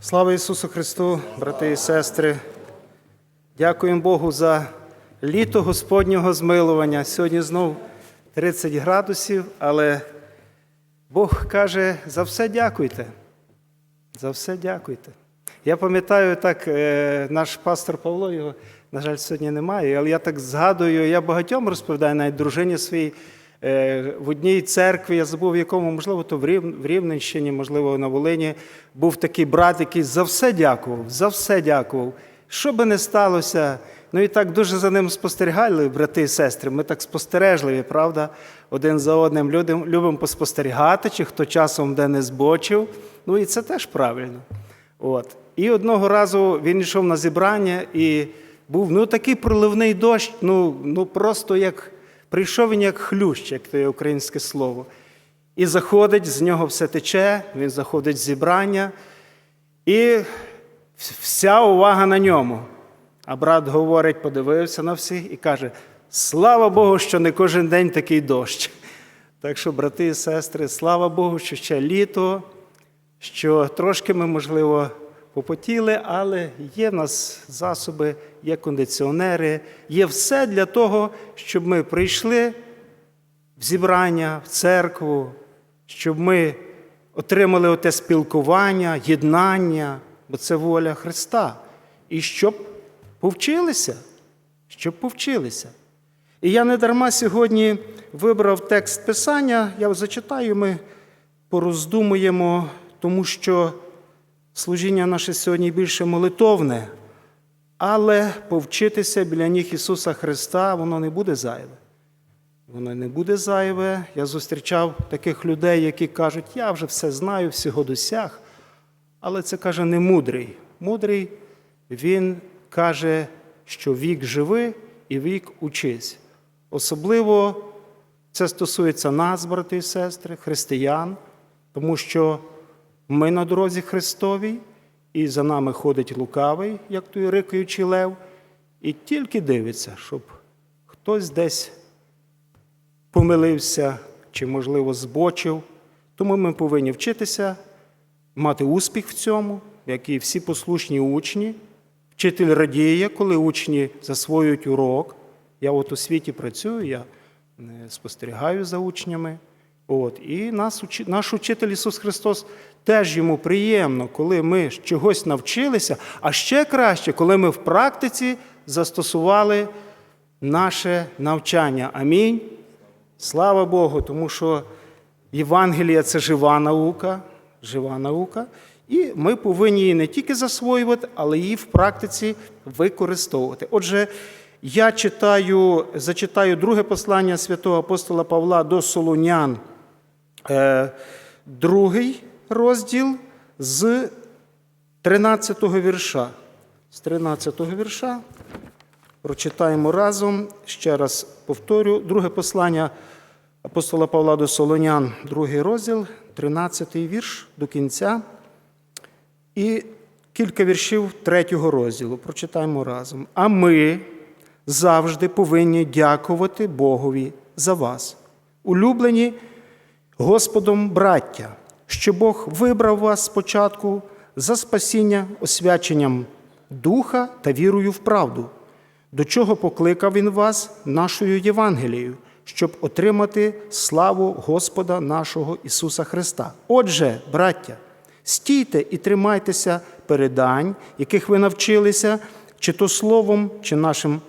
Слава Ісусу Христу, брати і сестри. Дякуємо Богу за літо Господнього змилування. Сьогодні знов 30 градусів, але Бог каже: за все дякуйте. За все дякуйте. Я пам'ятаю так, е, наш пастор Павло, його, на жаль, сьогодні немає, але я так згадую, я багатьом розповідаю, навіть дружині своїй, в одній церкві, я забув, в якому, можливо, то в Рівненщині, можливо, на Волині, був такий брат, який за все дякував, за все дякував. Що би не сталося, ну і так дуже за ним спостерігали, брати і сестри. Ми так спостережливі, правда? Один за одним людям любимо поспостерігати, чи хто часом де не збочив. Ну і це теж правильно. От. І одного разу він йшов на зібрання і був ну, такий проливний дощ, ну, ну просто як прийшов він як хлющ, як то є українське слово. І заходить, з нього все тече, він заходить в зібрання, і вся увага на ньому. А брат говорить, подивився на всіх і каже: слава Богу, що не кожен день такий дощ. Так що, брати і сестри, слава Богу, що ще літо, що трошки ми, можливо, попотіли, але є в нас засоби, є кондиціонери, є все для того, щоб ми прийшли в зібрання, в церкву, щоб ми отримали оте спілкування, єднання, бо це воля Христа. І щоб повчилися, щоб повчилися. І я не дарма сьогодні вибрав текст Писання, я зачитаю, ми пороздумуємо, тому що служіння наше сьогодні більше молитовне, але повчитися біля ніг Ісуса Христа, воно не буде зайве. Воно не буде зайве. Я зустрічав таких людей, які кажуть, я вже все знаю, всього досяг. Але це каже не мудрий. Мудрий, він каже, що вік живи і вік учись. Особливо це стосується нас, брати і сестри, християн, тому що ми на дорозі Христовій, і за нами ходить лукавий, як той рикаючий лев, і тільки дивиться, щоб хтось десь помилився чи, можливо, збочив. Тому ми повинні вчитися, мати успіх в цьому, як і всі послушні учні. Вчитель радіє, коли учні засвоюють урок. Я от у світі працюю, я е, спостерігаю за учнями. От. І нас, наш учитель Ісус Христос теж йому приємно, коли ми чогось навчилися, а ще краще, коли ми в практиці застосували наше навчання. Амінь. Слава Богу, тому що Євангелія це жива наука, жива наука, і ми повинні її не тільки засвоювати, але її в практиці використовувати. Отже, я читаю, зачитаю друге послання святого апостола Павла до Солонян, другий розділ з 13-го вірша. З 13-го вірша прочитаємо разом. Ще раз повторю. Друге послання апостола Павла до Солонян, другий розділ, 13-й вірш до кінця. І кілька віршів третього розділу. Прочитаємо разом. А ми завжди повинні дякувати Богові за вас, улюблені Господом браття, що Бог вибрав вас спочатку за спасіння освяченням духа та вірою в правду, до чого покликав Він вас нашою Євангелією, щоб отримати славу Господа нашого Ісуса Христа. Отже, браття, стійте і тримайтеся передань, яких ви навчилися, чи то словом, чи нашим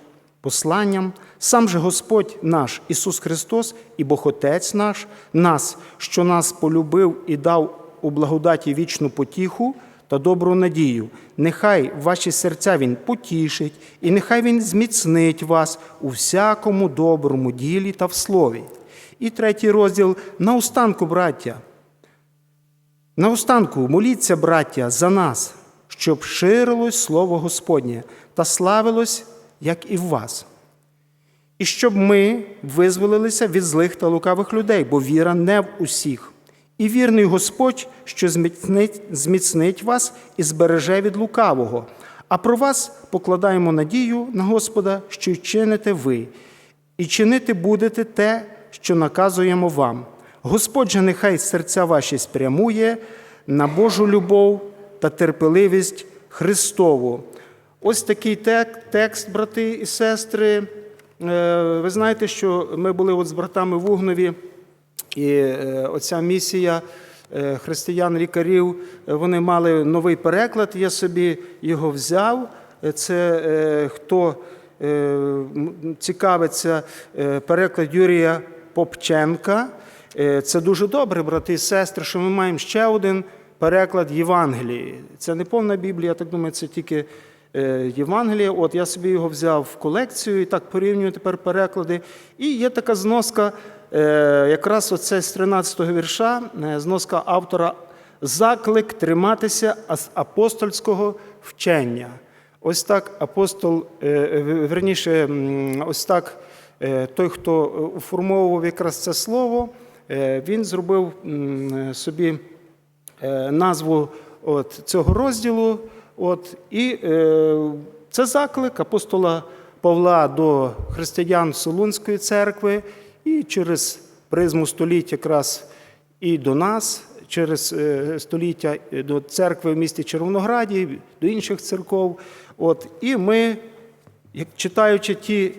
посланням, сам же Господь наш Ісус Христос і Бог Отець наш, нас, що нас полюбив і дав у благодаті вічну потіху та добру надію. Нехай ваші серця Він потішить, і нехай Він зміцнить вас у всякому доброму ділі та в слові. І третій розділ наостанку, браття. Наостанку моліться, браття, за нас, щоб ширилось Слово Господнє та славилось, як і в вас. І щоб ми визволилися від злих та лукавих людей, бо віра не в усіх. І вірний Господь, що зміцнить, зміцнить вас і збереже від лукавого. А про вас покладаємо надію на Господа, що й чините ви, і чинити будете те, що наказуємо вам. Господь же нехай серця ваші спрямує на Божу любов та терпеливість Христову. Ось такий тек- текст, брати і сестри. Е, Ви знаєте, що ми були от з братами в Угнові, і е, оця місія е, християн-лікарів, вони мали новий переклад, я собі його взяв. Це хто цікавиться, переклад Юрія Попченка. Це дуже добре, брати і сестри, що ми маємо ще один переклад Євангелії. Це не повна Біблія, я так думаю, це тільки Євангелія. От я собі його взяв в колекцію і так порівнюю тепер переклади. І є така зноска, е, якраз оце з 13-го вірша, е, зноска автора Заклик триматися апостольського вчення. Ось так апостол, е, верніше, ось так е, той, хто е, уформовував якраз це слово, е, він зробив собі е, назву от, цього розділу. От, і е, це заклик апостола Павла до християн Солунської церкви, і через призму століть якраз і до нас, через е, століття до церкви в місті Червонограді, до інших церков. От, і ми, як читаючи ті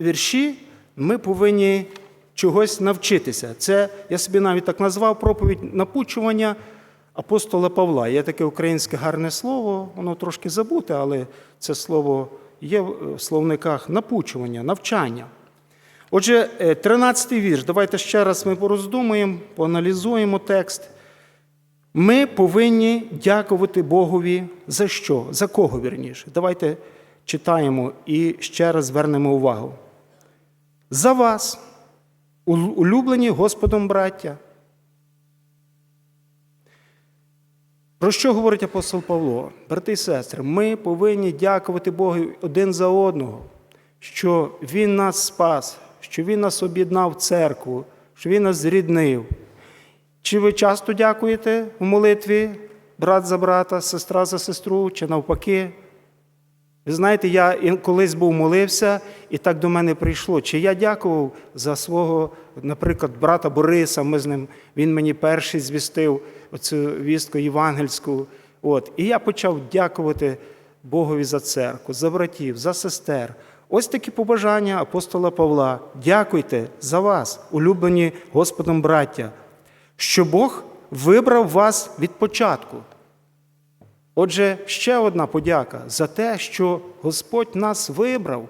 вірші, ми повинні чогось навчитися. Це я собі навіть так назвав проповідь напучування апостола Павла. Є таке українське гарне слово, воно трошки забуте, але це слово є в словниках напучування, навчання. Отже, 13-й вірш. Давайте ще раз ми пороздумуємо, поаналізуємо текст. Ми повинні дякувати Богові за що? За кого вірніше? Давайте читаємо і ще раз звернемо увагу. За вас, улюблені Господом браття. Про що говорить апостол Павло? Брати і сестри, ми повинні дякувати Богу один за одного, що Він нас спас, що Він нас об'єднав в церкву, що Він нас зріднив. Чи ви часто дякуєте в молитві брат за брата, сестра за сестру, чи навпаки? Ви знаєте, я колись був молився, і так до мене прийшло. Чи я дякував за свого, наприклад, брата Бориса, ми з ним, він мені перший звістив оцю вістку євангельську. От. І я почав дякувати Богові за церкву, за братів, за сестер. Ось такі побажання апостола Павла. Дякуйте за вас, улюблені Господом браття, що Бог вибрав вас від початку. Отже, ще одна подяка за те, що Господь нас вибрав.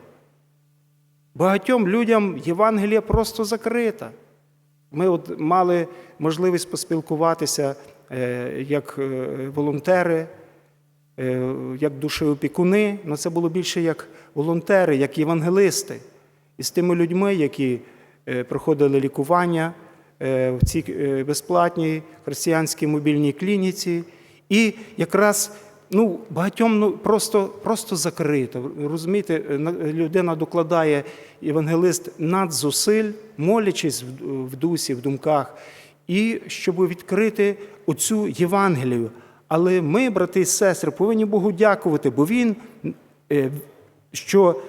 Багатьом людям Євангелія просто закрита. Ми от мали можливість поспілкуватися е, як е, волонтери, е, як душеопікуни, але це було більше як волонтери, як євангелисти. І з тими людьми, які проходили лікування в цій безплатній християнській мобільній клініці. І якраз ну, багатьом ну, просто, просто закрито. Розумієте, е, на- людина докладає євангелист надзусиль, молячись в- в дусі, в думках, і щоб відкрити оцю Євангелію. Але ми, брати і сестри, повинні Богу дякувати, бо Він, е, що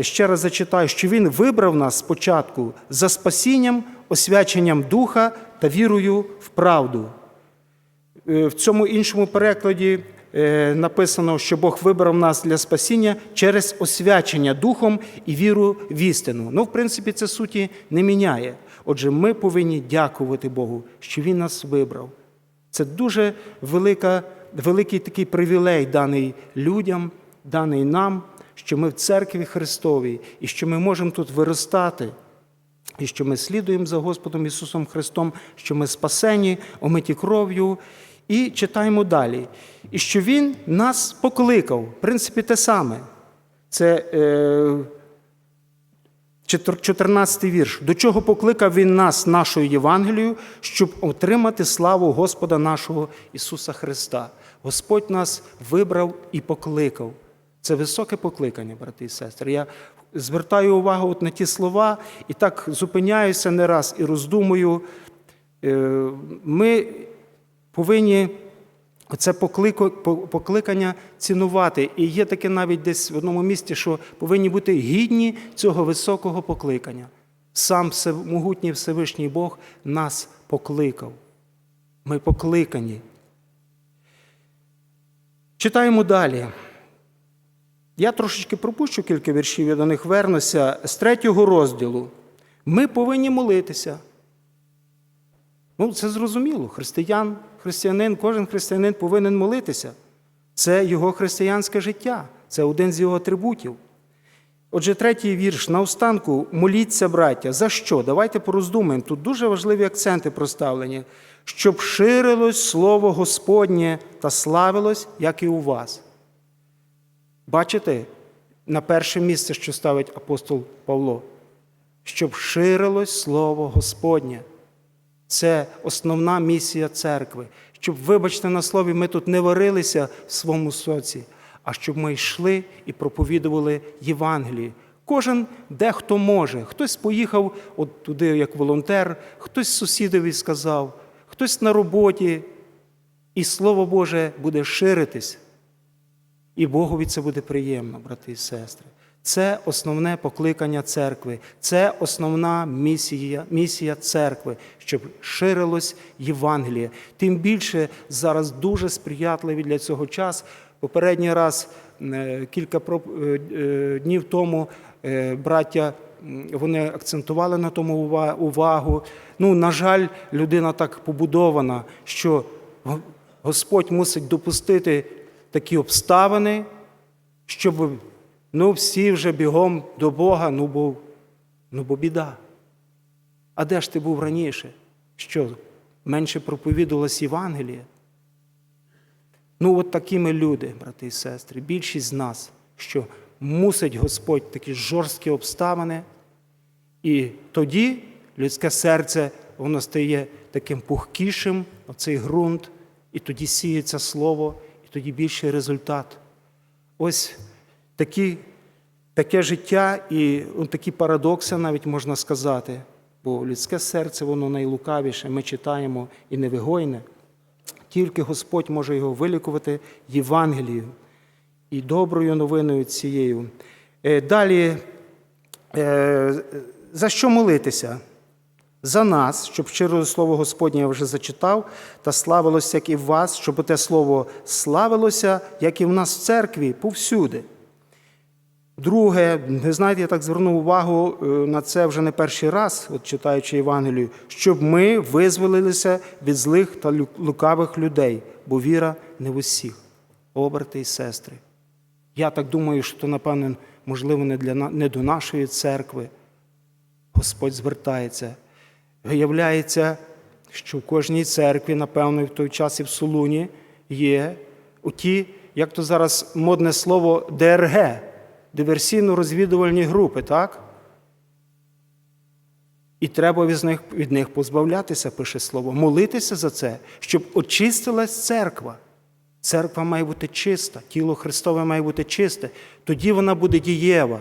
ще раз зачитаю, що Він вибрав нас спочатку за спасінням, освяченням духа та вірою в правду. Е, В цьому іншому перекладі е, написано, що Бог вибрав нас для спасіння через освячення духом і віру в істину. Ну, в принципі, це суті не міняє. Отже, ми повинні дякувати Богу, що Він нас вибрав. Це дуже велика, великий такий привілей, даний людям, даний нам, що ми в церкві Христовій і що ми можемо тут виростати. І що ми слідуємо за Господом Ісусом Христом, що ми спасені, омиті кров'ю. І читаємо далі. І що Він нас покликав. В принципі, те саме. Це е, 14 вірш. До чого покликав Він нас, нашою Євангелією, щоб отримати славу Господа нашого Ісуса Христа. Господь нас вибрав і покликав. Це високе покликання, брати і сестри. Я звертаю увагу от на ті слова і так зупиняюся не раз і роздумую. Е, Ми повинні це покликання цінувати. І є таке навіть десь в одному місці, що повинні бути гідні цього високого покликання. Сам всемогутній Всевишній Бог нас покликав. Ми покликані. Читаємо далі. Я трошечки пропущу кілька віршів, я до них вернуся. З третього розділу. Ми повинні молитися. Ну, це зрозуміло. Християн, християнин, кожен християнин повинен молитися. Це його християнське життя, це один з його атрибутів. Отже, третій вірш. Наостанку моліться, браття. За що? Давайте пороздумаємо. Тут дуже важливі акценти проставлені. Щоб ширилось слово Господнє та славилось, як і у вас. Бачите, на перше місце, що ставить апостол Павло, щоб ширилось слово Господнє. Це основна місія церкви. Щоб, вибачте на слові, ми тут не варилися в своєму соці, а щоб ми йшли і проповідували Євангелії. Кожен де хто може. Хтось поїхав от туди як волонтер, хтось сусідові сказав, хтось на роботі, і Слово Боже буде ширитись. І Богові це буде приємно, брати і сестри. Це основне покликання церкви, це основна місія, місія церкви, щоб ширилось Євангеліє. Тим більше зараз дуже сприятливі для цього час. Попередній раз, е, кілька е, е, днів тому, браття вони акцентували на тому ува- увагу. Ну, на жаль, людина так побудована, що Господь мусить допустити такі обставини, щоб ну, всі вже бігом до Бога, ну бо, ну бо біда. А де ж ти був раніше? Що менше проповідувалась Євангелія? Ну, от такі ми люди, брати і сестри, більшість з нас, що мусить Господь такі жорсткі обставини, і тоді людське серце воно стає таким пухкішим, оцей ґрунт, і тоді сіється слово, і тоді більший результат. Ось такі, таке життя і такі парадокси навіть можна сказати, бо людське серце воно найлукавіше, ми читаємо і невигойне. Тільки Господь може його вилікувати Євангелією і доброю новиною цією. Е, Далі, е, за що молитися? За нас, щоб щиро слово Господнє я вже зачитав, та славилося, як і в вас, щоб те слово славилося, як і в нас в церкві, повсюди. Друге, ви знаєте, я так звернув увагу е, на це вже не перший раз, от читаючи Євангелію, щоб ми визволилися від злих та лукавих людей, бо віра не в усіх. О, брати і сестри. Я так думаю, що то, напевно, можливо, не, для, не до нашої церкви. Господь звертається. Виявляється, що в кожній церкві, напевно, в той час і в Солуні є оті, як то зараз модне слово ДРГ, диверсійно-розвідувальні групи, так? І треба від них, від них позбавлятися, пише слово, молитися за це, щоб очистилась церква. Церква має бути чиста, тіло Христове має бути чисте, тоді вона буде дієва.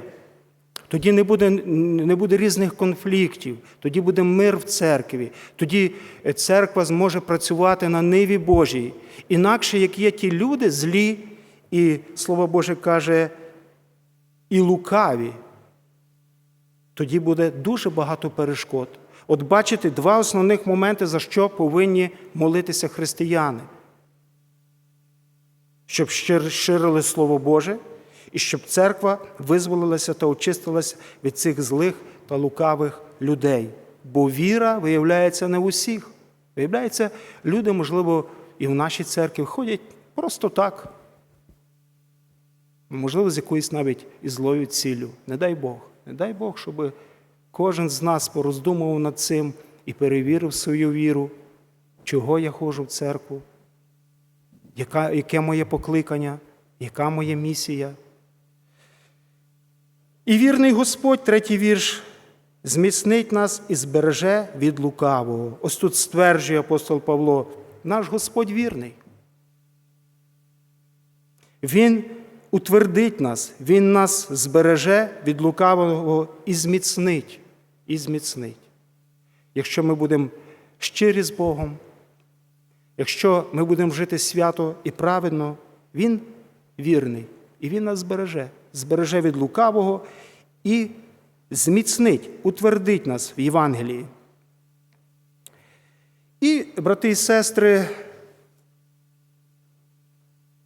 Тоді не буде, не буде різних конфліктів, тоді буде мир в церкві, тоді церква зможе працювати на ниві Божій. Інакше, як є ті люди злі, і Слово Боже каже, і лукаві, тоді буде дуже багато перешкод. От бачите, два основних моменти, за що повинні молитися християни. Щоб ширили Слово Боже, і щоб церква визволилася та очистилася від цих злих та лукавих людей. Бо віра виявляється не в усіх. Виявляється, люди, можливо, і в нашій церкві ходять просто так. Можливо, з якоюсь навіть і злою ціллю. Не дай Бог. Не дай Бог, щоб кожен з нас пороздумував над цим і перевірив свою віру, чого я ходжу в церкву, яка, яке моє покликання, яка моя місія. І вірний Господь, третій вірш, зміцнить нас і збереже від лукавого. Ось тут стверджує апостол Павло, наш Господь вірний. Він утвердить нас, Він нас збереже від лукавого і зміцнить. І зміцнить. Якщо ми будемо щирі з Богом, якщо ми будемо жити свято і праведно, Він вірний, і Він нас збереже, збереже від лукавого і зміцнить, утвердить нас в Євангелії. І, брати і сестри,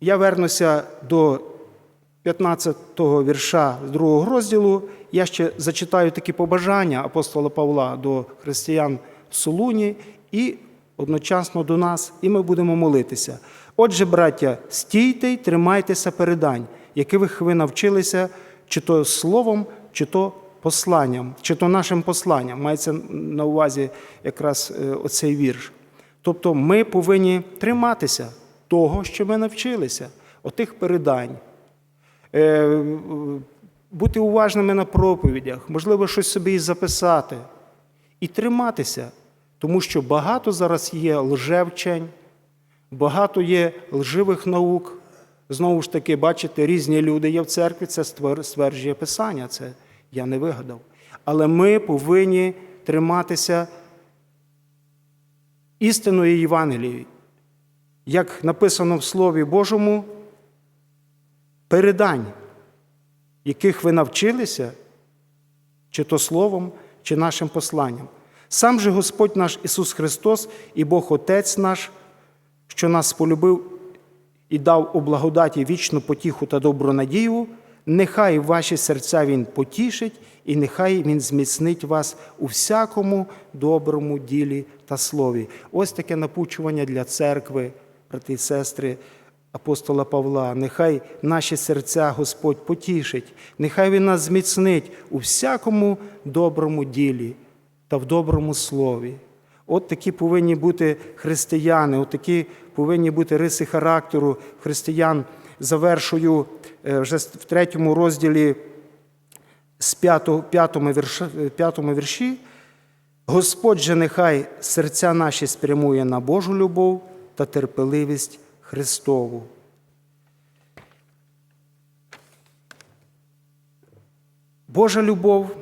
Я вернуся до 15-го вірша з другого розділу. Я ще зачитаю такі побажання апостола Павла до християн в Солуні і одночасно до нас, і ми будемо молитися. Отже, браття, стійте й тримайтеся передань, яких ви навчилися, чи то словом, чи то посланням, чи то нашим посланням. Мається на увазі якраз е, оцей вірш. Тобто ми повинні триматися того, що ми навчилися, отих передань, бути уважними на проповідях, можливо, щось собі і записати, і триматися, тому що багато зараз є лжевчень, багато є лживих наук. Знову ж таки, бачите, різні люди є в церкві, це стверджує Писання, це я не вигадав. Але ми повинні триматися істинної Євангелії. Як написано в Слові Божому, передань, яких ви навчилися, чи то словом, чи нашим посланням. Сам же Господь наш Ісус Христос і Бог Отець наш, що нас полюбив і дав у благодаті вічну потіху та добру надію, нехай ваші серця Він потішить, і нехай Він зміцнить вас у всякому доброму ділі та слові. Ось таке напучування для церкви, брати і сестри апостола Павла. Нехай наші серця Господь потішить, нехай Він нас зміцнить у всякому доброму ділі та в доброму слові. От такі повинні бути християни, от такі повинні бути риси характеру християн. Завершую е, вже в третьому розділі з п'ятому, вірша, п'ятому вірші. Господь же нехай серця наші спрямує на Божу любов та терпеливість Христову. Божа любов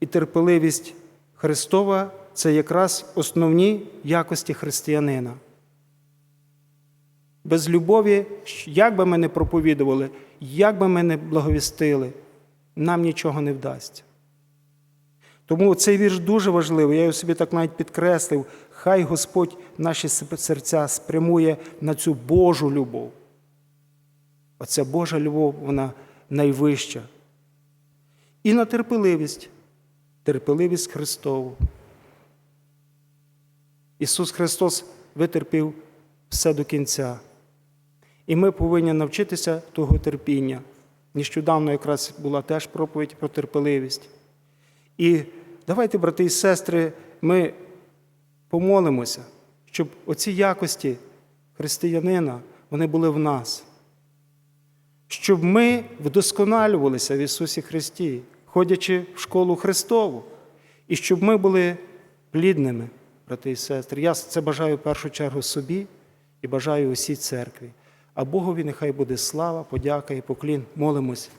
і терпеливість Христова це якраз основні якості християнина. Без любові, як би ми не проповідували, як би ми не благовістили, нам нічого не вдасться. Тому цей вірш дуже важливий. Я його собі так навіть підкреслив. Хай Господь наші серця спрямує на цю Божу любов. Оця Божа любов, вона найвища. І на терпеливість, терпеливість Христову. Ісус Христос витерпів все до кінця. І ми повинні навчитися того терпіння. Нещодавно якраз була теж проповідь про терпеливість. І давайте, брати і сестри, ми помолимося, щоб оці якості християнина вони були в нас, щоб ми вдосконалювалися в Ісусі Христі, ходячи в школу Христову, і щоб ми були плідними, брати і сестри. Я це бажаю в першу чергу собі і бажаю усій церкві. А Богові нехай буде слава, подяка і поклін. Молимось.